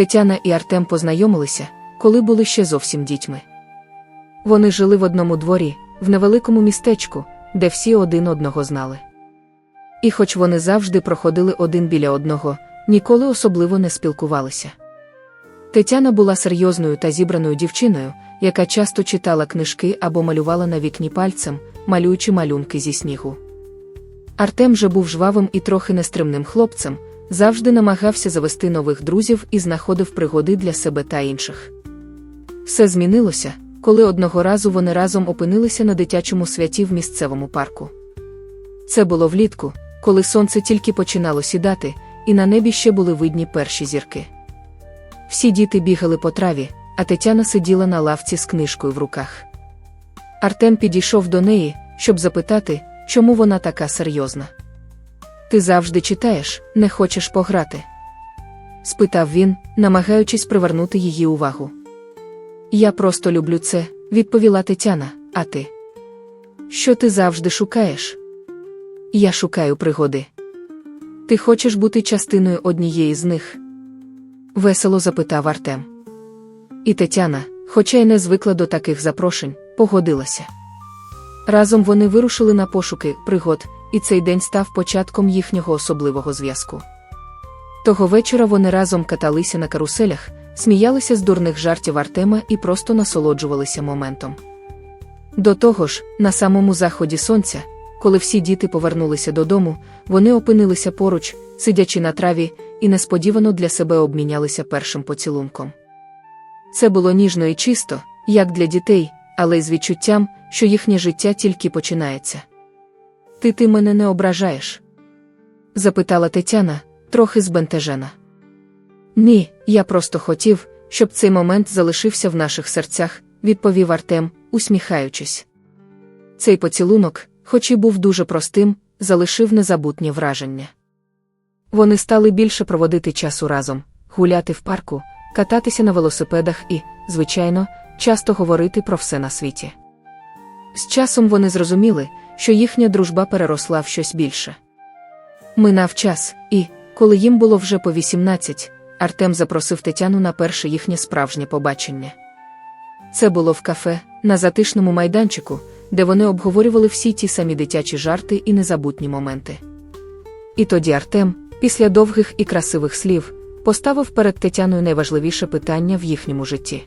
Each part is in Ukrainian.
Тетяна і Артем познайомилися, коли були ще зовсім дітьми. Вони жили в одному дворі, в невеликому містечку, де всі один одного знали. І хоч вони завжди проходили один біля одного, ніколи особливо не спілкувалися. Тетяна була серйозною та зібраною дівчиною, яка часто читала книжки або малювала на вікні пальцем, малюючи малюнки зі снігу. Артем же був жвавим і трохи нестримним хлопцем, завжди намагався завести нових друзів і знаходив пригоди для себе та інших. Все змінилося, коли одного разу вони разом опинилися на дитячому святі в місцевому парку. Це було влітку, коли сонце тільки починало сідати, і на небі ще були видні перші зірки. Всі діти бігали по траві, а Тетяна сиділа на лавці з книжкою в руках. Артем підійшов до неї, щоб запитати, чому вона така серйозна. Ти завжди читаєш, не хочеш пограти? спитав він, намагаючись привернути її увагу. Я просто люблю це, відповіла Тетяна, а ти? Що ти завжди шукаєш? Я шукаю пригоди. Ти хочеш бути частиною однієї з них? Весело запитав Артем. І Тетяна, хоча й не звикла до таких запрошень, погодилася. Разом вони вирушили на пошуки пригод, і цей день став початком їхнього особливого зв'язку. Того вечора вони разом каталися на каруселях, сміялися з дурних жартів Артема і просто насолоджувалися моментом. До того ж, на самому заході сонця, коли всі діти повернулися додому, вони опинилися поруч, сидячи на траві, і несподівано для себе обмінялися першим поцілунком. Це було ніжно і чисто, як для дітей, але й з відчуттям, що їхнє життя тільки починається. Ти ти мене не ображаєш? запитала Тетяна, трохи збентежена. Ні, я просто хотів, щоб цей момент залишився в наших серцях, відповів Артем, усміхаючись. Цей поцілунок, хоч і був дуже простим, залишив незабутнє враження. Вони стали більше проводити часу разом, гуляти в парку, кататися на велосипедах і, звичайно, часто говорити про все на світі. З часом вони зрозуміли, що їхня дружба переросла в щось більше. Минав час, і, коли їм було вже по 18, Артем запросив Тетяну на перше їхнє справжнє побачення. Це було в кафе, на затишному майданчику, де вони обговорювали всі ті самі дитячі жарти і незабутні моменти. І тоді Артем, після довгих і красивих слів, поставив перед Тетяною найважливіше питання в їхньому житті.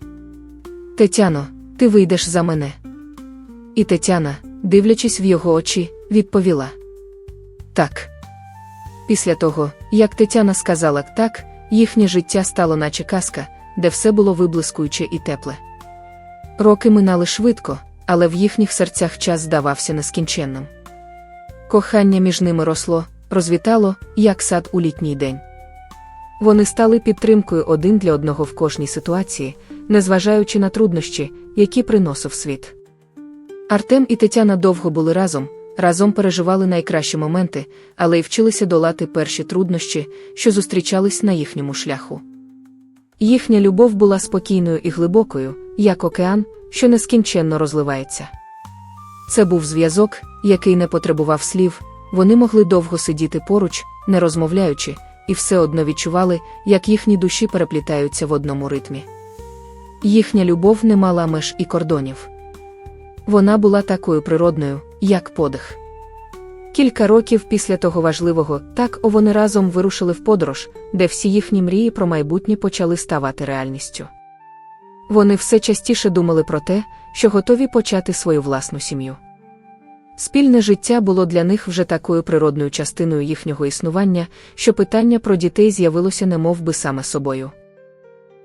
Тетяно, ти вийдеш за мене. І Тетяна, дивлячись в його очі, відповіла: Так. Після того, як Тетяна сказала так, їхнє життя стало наче казка, де все було виблискуюче і тепле. Роки минали швидко, але в їхніх серцях час здавався нескінченним. Кохання між ними росло, розвітало, як сад у літній день. Вони стали підтримкою один для одного в кожній ситуації, незважаючи на труднощі, які приносив світ. Артем і Тетяна довго були разом, разом переживали найкращі моменти, але й вчилися долати перші труднощі, що зустрічались на їхньому шляху. Їхня любов була спокійною і глибокою, як океан, що нескінченно розливається. Це був зв'язок, який не потребував слів, вони могли довго сидіти поруч, не розмовляючи, і все одно відчували, як їхні душі переплітаються в одному ритмі. Їхня любов не мала меж і кордонів. Вона була такою природною, як подих. Кілька років після того важливого, так вони разом вирушили в подорож, де всі їхні мрії про майбутнє почали ставати реальністю. Вони все частіше думали про те, що готові почати свою власну сім'ю. Спільне життя було для них вже такою природною частиною їхнього існування, що питання про дітей з'явилося немов би саме собою.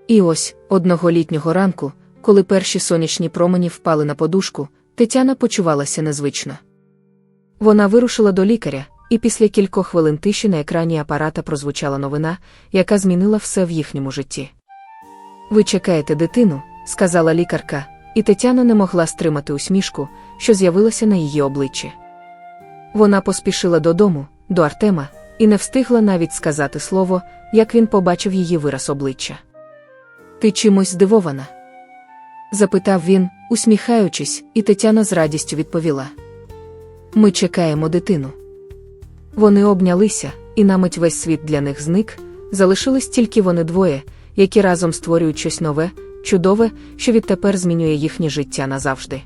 І ось, одного літнього ранку, коли перші сонячні промені впали на подушку, Тетяна почувалася незвично. Вона вирушила до лікаря, і після кількох хвилин тиші на екрані апарата прозвучала новина, яка змінила все в їхньому житті. Ви чекаєте дитину, сказала лікарка, і Тетяна не могла стримати усмішку, що з'явилася на її обличчі. Вона поспішила додому, до Артема, і не встигла навіть сказати слово, як він побачив її вираз обличчя. Ти чимось здивована? Запитав він, усміхаючись, і Тетяна з радістю відповіла. Ми чекаємо дитину. Вони обнялися, і на мить весь світ для них зник, залишились тільки вони двоє, які разом створюють щось нове, чудове, що відтепер змінює їхнє життя назавжди.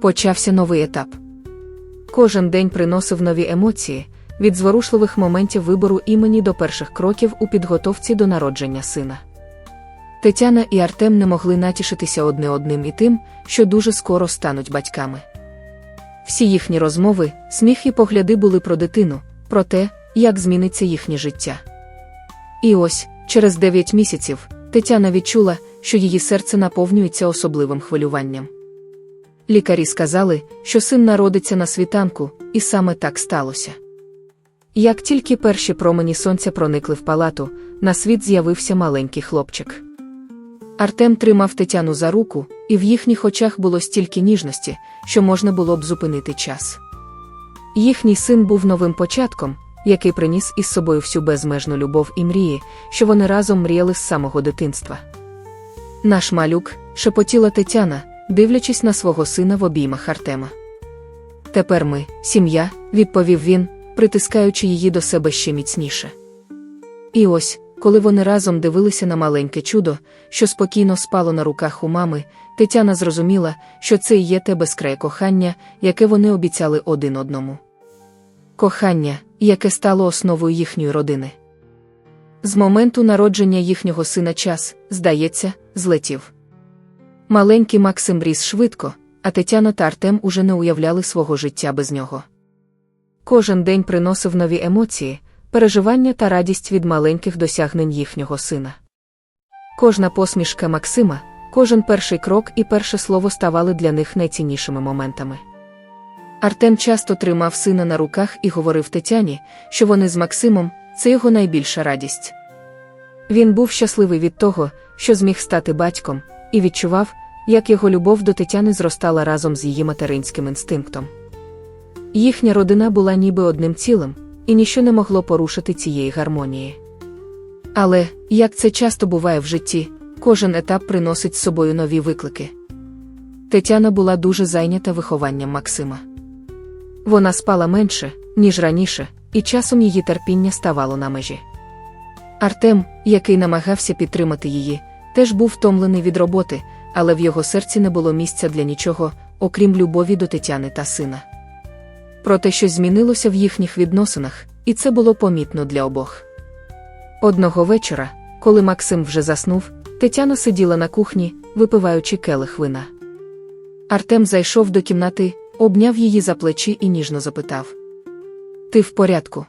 Почався новий етап. Кожен день приносив нові емоції, від зворушливих моментів вибору імені до перших кроків у підготовці до народження сина. Тетяна і Артем не могли натішитися одне одним і тим, що дуже скоро стануть батьками. Всі їхні розмови, сміх і погляди були про дитину, про те, як зміниться їхнє життя. І ось, через дев'ять місяців, Тетяна відчула, що її серце наповнюється особливим хвилюванням. Лікарі сказали, що син народиться на світанку, і саме так сталося. Як тільки перші промені сонця проникли в палату, на світ з'явився маленький хлопчик. Артем тримав Тетяну за руку, і в їхніх очах було стільки ніжності, що можна було б зупинити час. Їхній син був новим початком, який приніс із собою всю безмежну любов і мрії, що вони разом мріяли з самого дитинства. Наш малюк, шепотіла Тетяна, дивлячись на свого сина в обіймах Артема. Тепер ми, сім'я, відповів він, притискаючи її до себе ще міцніше. І ось, коли вони разом дивилися на маленьке чудо, що спокійно спало на руках у мами, Тетяна зрозуміла, що це і є те безкрає кохання, яке вони обіцяли один одному. Кохання, яке стало основою їхньої родини. З моменту народження їхнього сина час, здається, злетів. Маленький Максим ріс швидко, а Тетяна та Артем уже не уявляли свого життя без нього. Кожен день приносив нові емоції, переживання та радість від маленьких досягнень їхнього сина. Кожна посмішка Максима, кожен перший крок і перше слово ставали для них найціннішими моментами. Артем часто тримав сина на руках і говорив Тетяні, що вони з Максимом це його найбільша радість. Він був щасливий від того, що зміг стати батьком, і відчував, як його любов до Тетяни зростала разом з її материнським інстинктом. Їхня родина була ніби одним цілим, і ніщо не могло порушити цієї гармонії. Але, як це часто буває в житті, кожен етап приносить з собою нові виклики. Тетяна була дуже зайнята вихованням Максима. Вона спала менше, ніж раніше, і часом її терпіння ставало на межі. Артем, який намагався підтримати її, теж був втомлений від роботи, але в його серці не було місця для нічого, окрім любові до Тетяни та сина. Проте щось змінилося в їхніх відносинах, і це було помітно для обох. Одного вечора, коли Максим вже заснув, Тетяна сиділа на кухні, випиваючи келих вина. Артем зайшов до кімнати, обняв її за плечі і ніжно запитав: Ти в порядку?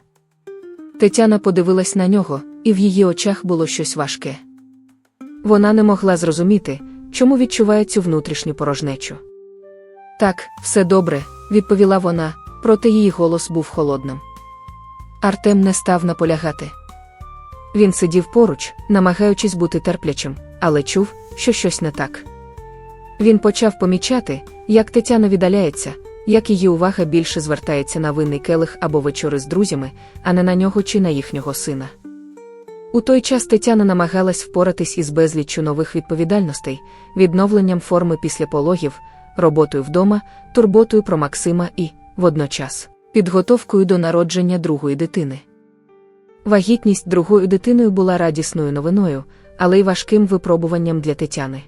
Тетяна подивилась на нього, і в її очах було щось важке. Вона не могла зрозуміти, чому відчуває цю внутрішню порожнечу. Так, все добре, відповіла вона, проте її голос був холодним. Артем не став наполягати. Він сидів поруч, намагаючись бути терплячим, але чув, що щось не так. Він почав помічати, як Тетяна віддаляється, як її увага більше звертається на винний келих або вечори з друзями, а не на нього чи на їхнього сина. У той час Тетяна намагалась впоратись із безліччю нових відповідальностей, відновленням форми після пологів, роботою вдома, турботою про Максима і, водночас, підготовкою до народження другої дитини. Вагітність другою дитиною була радісною новиною, але й важким випробуванням для Тетяни.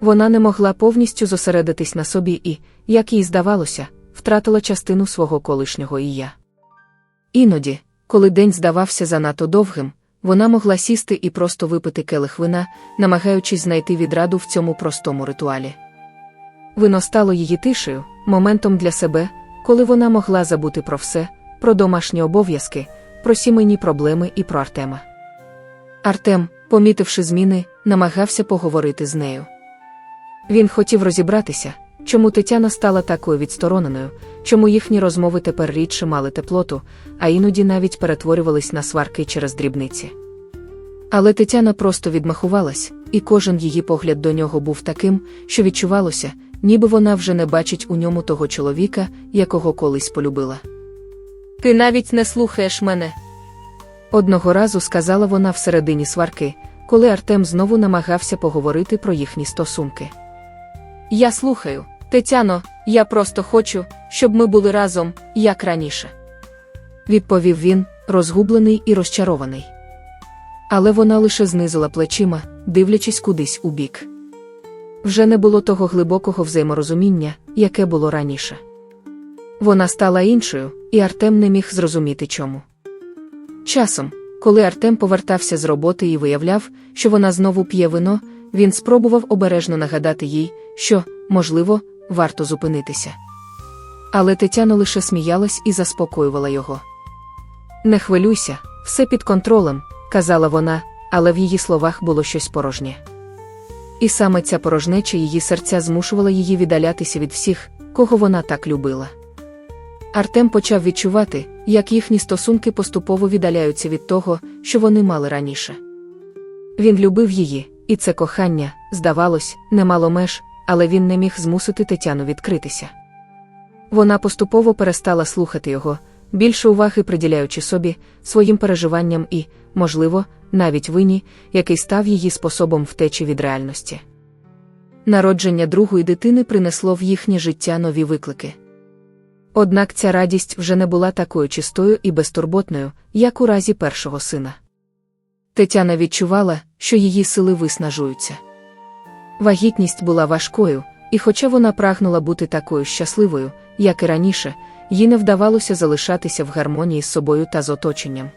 Вона не могла повністю зосередитись на собі і, як їй здавалося, втратила частину свого колишнього і я. Іноді, коли день здавався занадто довгим, вона могла сісти і просто випити келих вина, намагаючись знайти відраду в цьому простому ритуалі. Вино стало її тишею, моментом для себе, коли вона могла забути про все, про домашні обов'язки, про сімейні проблеми і про Артема. Артем, помітивши зміни, намагався поговорити з нею. Він хотів розібратися, чому Тетяна стала такою відстороненою, чому їхні розмови тепер рідше мали теплоту, а іноді навіть перетворювались на сварки через дрібниці. Але Тетяна просто відмахувалась, і кожен її погляд до нього був таким, що відчувалося, ніби вона вже не бачить у ньому того чоловіка, якого колись полюбила. Ти навіть не слухаєш мене. Одного разу сказала вона всередині сварки, коли Артем знову намагався поговорити про їхні стосунки. Я слухаю, Тетяно, я просто хочу, щоб ми були разом, як раніше. Відповів він, розгублений і розчарований. Але вона лише знизила плечима, дивлячись кудись у бік. Вже не було того глибокого взаєморозуміння, яке було раніше. Вона стала іншою, і Артем не міг зрозуміти чому. Часом, коли Артем повертався з роботи і виявляв, що вона знову п'є вино, він спробував обережно нагадати їй, що, можливо, варто зупинитися. Але Тетяна лише сміялась і заспокоювала його. Не хвилюйся, все під контролем, казала вона, але в її словах було щось порожнє. І саме ця порожнеча її серця змушувала її віддалятися від всіх, кого вона так любила. Артем почав відчувати, як їхні стосунки поступово віддаляються від того, що вони мали раніше. Він любив її, і це кохання, здавалось, не мало меж, але він не міг змусити Тетяну відкритися. Вона поступово перестала слухати його, більше уваги приділяючи собі, своїм переживанням і, можливо, навіть вині, який став її способом втечі від реальності. Народження другої дитини принесло в їхнє життя нові виклики. Однак ця радість вже не була такою чистою і безтурботною, як у разі першого сина. Тетяна відчувала, що її сили виснажуються. Вагітність була важкою, і хоча вона прагнула бути такою щасливою, як і раніше, їй не вдавалося залишатися в гармонії з собою та з оточенням.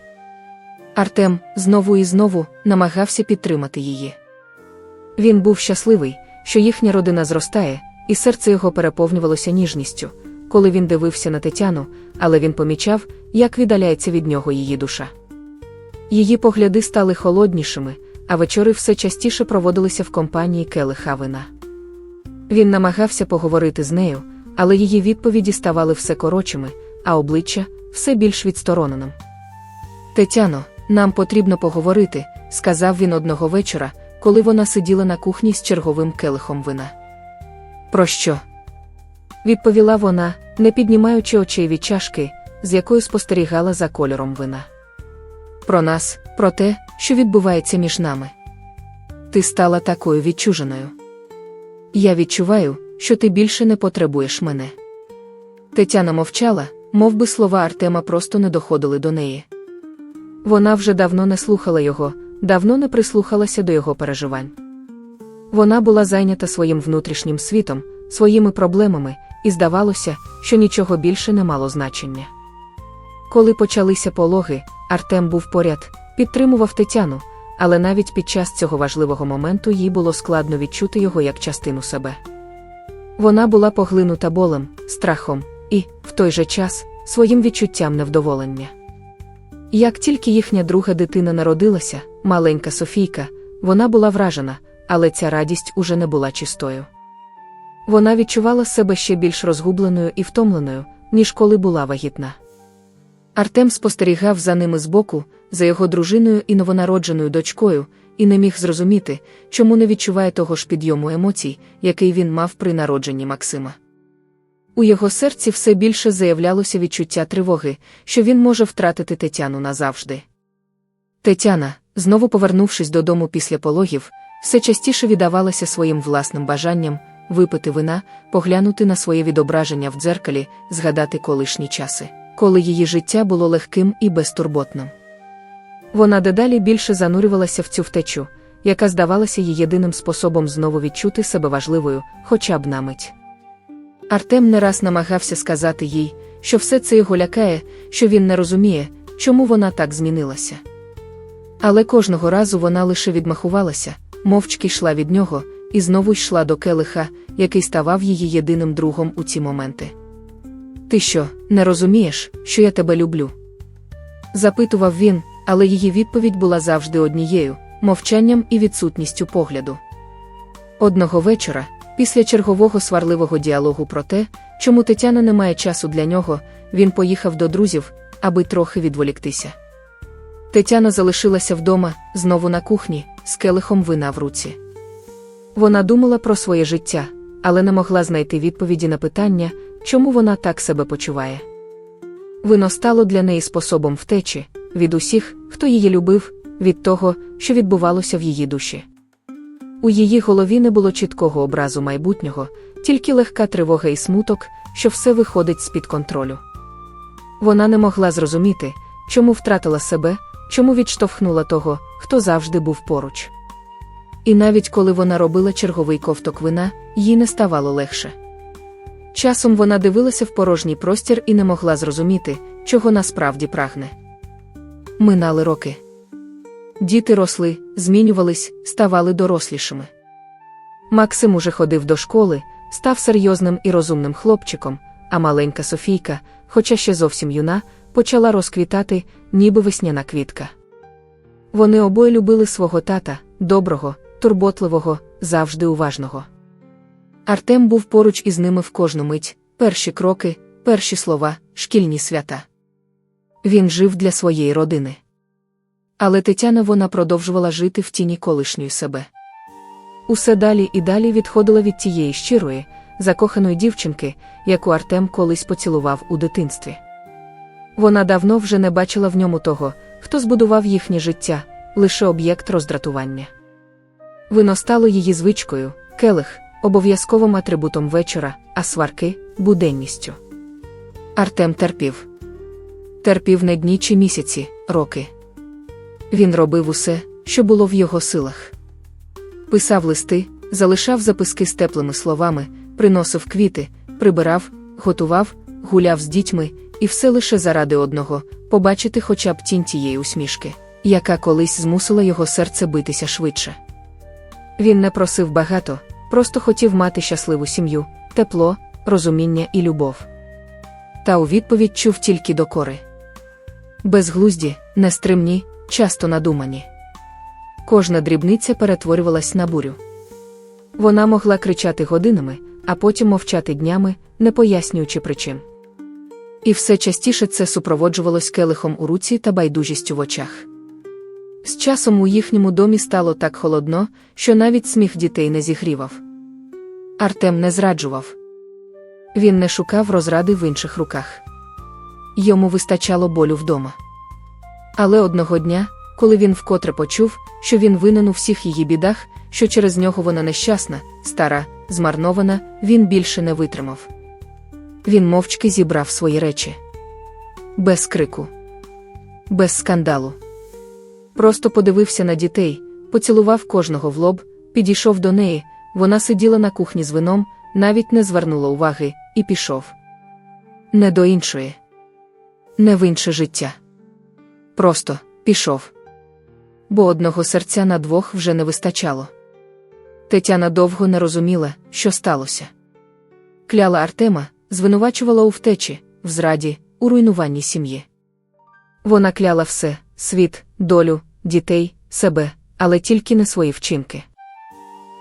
Артем знову і знову намагався підтримати її. Він був щасливий, що їхня родина зростає, і серце його переповнювалося ніжністю, коли він дивився на Тетяну, але він помічав, як віддаляється від нього її душа. Її погляди стали холоднішими, а вечори все частіше проводилися в компанії келиха вина. Він намагався поговорити з нею, але її відповіді ставали все коротшими, а обличчя все більш відстороненим. Тетяно, нам потрібно поговорити, сказав він одного вечора, коли вона сиділа на кухні з черговим келихом вина. Про що? відповіла вона, не піднімаючи очей від чашки, з якою спостерігала за кольором вина. Про нас, про те, що відбувається між нами. Ти стала такою відчуженою. Я відчуваю, що ти більше не потребуєш мене. Тетяна мовчала, мов би слова Артема просто не доходили до неї. Вона вже давно не слухала його, давно не прислухалася до його переживань. Вона була зайнята своїм внутрішнім світом, своїми проблемами, і здавалося, що нічого більше не мало значення. Коли почалися пологи, Артем був поряд, підтримував Тетяну, але навіть під час цього важливого моменту їй було складно відчути його як частину себе. Вона була поглинута болем, страхом і, в той же час, своїм відчуттям невдоволення. Як тільки їхня друга дитина народилася, маленька Софійка, вона була вражена, але ця радість уже не була чистою. Вона відчувала себе ще більш розгубленою і втомленою, ніж коли була вагітна. Артем спостерігав за ними збоку, за його дружиною і новонародженою дочкою, і не міг зрозуміти, чому не відчуває того ж підйому емоцій, який він мав при народженні Максима. У його серці все більше заявлялося відчуття тривоги, що він може втратити Тетяну назавжди. Тетяна, знову повернувшись додому після пологів, все частіше віддавалася своїм власним бажанням випити вина, поглянути на своє відображення в дзеркалі, згадати колишні часи, коли її життя було легким і безтурботним. Вона дедалі більше занурювалася в цю втечу, яка здавалася їй єдиним способом знову відчути себе важливою, хоча б на мить. Артем не раз намагався сказати їй, що все це його лякає, що він не розуміє, чому вона так змінилася. Але кожного разу вона лише відмахувалася, мовчки йшла від нього, і знову йшла до келиха, який ставав її єдиним другом у ці моменти. Ти що, не розумієш, що я тебе люблю? запитував він, але її відповідь була завжди однією мовчанням і відсутністю погляду. Одного вечора, після чергового сварливого діалогу про те, чому Тетяна не має часу для нього, він поїхав до друзів, аби трохи відволіктися. Тетяна залишилася вдома, знову на кухні, з келихом вина в руці. Вона думала про своє життя, але не могла знайти відповіді на питання, чому вона так себе почуває. Вино стало для неї способом втечі від усіх, хто її любив, від того, що відбувалося в її душі. У її голові не було чіткого образу майбутнього, тільки легка тривога і смуток, що все виходить з під контролю. Вона не могла зрозуміти, чому втратила себе, чому відштовхнула того, хто завжди був поруч. І навіть коли вона робила черговий ковток вина, їй не ставало легше. Часом вона дивилася в порожній простір і не могла зрозуміти, чого насправді прагне. Минали роки. Діти росли, змінювались, ставали дорослішими. Максим уже ходив до школи, став серйозним і розумним хлопчиком, а маленька Софійка, хоча ще зовсім юна, почала розквітати, ніби весняна квітка. Вони обоє любили свого тата, доброго, турботливого, завжди уважного. Артем був поруч із ними в кожну мить, перші кроки, перші слова, шкільні свята. Він жив для своєї родини. Але Тетяна вона продовжувала жити в тіні колишньої себе. Усе далі і далі відходила від тієї щирої, закоханої дівчинки, яку Артем колись поцілував у дитинстві. Вона давно вже не бачила в ньому того, хто збудував їхнє життя, лише об'єкт роздратування. Вино стало її звичкою, келих, обов'язковим атрибутом вечора, а сварки буденністю. Артем терпів. Терпів не дні чи місяці, роки. Він робив усе, що було в його силах. Писав листи, залишав записки з теплими словами, приносив квіти, прибирав, готував, гуляв з дітьми, і все лише заради одного побачити хоча б тінь тієї усмішки, яка колись змусила його серце битися швидше. Він не просив багато, просто хотів мати щасливу сім'ю, тепло, розуміння і любов. Та у відповідь чув тільки докори. Безглузді, нестримні, часто надумані. Кожна дрібниця перетворювалась на бурю. Вона могла кричати годинами, а потім мовчати днями, не пояснюючи причин. І все частіше це супроводжувалось келихом у руці та байдужістю в очах. З часом у їхньому домі стало так холодно, що навіть сміх дітей не зігрівав. Артем не зраджував. Він не шукав розради в інших руках. Йому вистачало болю вдома. Але одного дня, коли він вкотре почув, що він винен у всіх її бідах, що через нього вона нещасна, стара, змарнована, він більше не витримав. Він мовчки зібрав свої речі. Без крику, без скандалу. Просто подивився на дітей, поцілував кожного в лоб, підійшов до неї, вона сиділа на кухні з вином, навіть не звернула уваги, і пішов. Не до іншої, не в інше життя. Просто пішов. Бо одного серця на двох вже не вистачало. Тетяна довго не розуміла, що сталося. Кляла Артема, звинувачувала у втечі, в зраді, у руйнуванні сім'ї. Вона кляла все світ, долю, дітей, себе, але тільки не свої вчинки.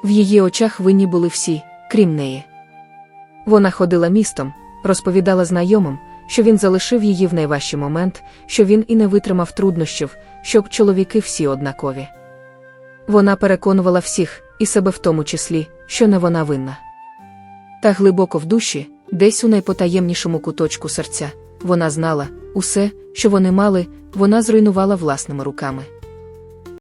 В її очах винні були всі, крім неї. Вона ходила містом, розповідала знайомим, що він залишив її в найважчий момент, що він і не витримав труднощів, що чоловіки всі однакові. Вона переконувала всіх, і себе в тому числі, що не вона винна. Та глибоко в душі, десь у найпотаємнішому куточку серця, вона знала усе, що вони мали, вона зруйнувала власними руками.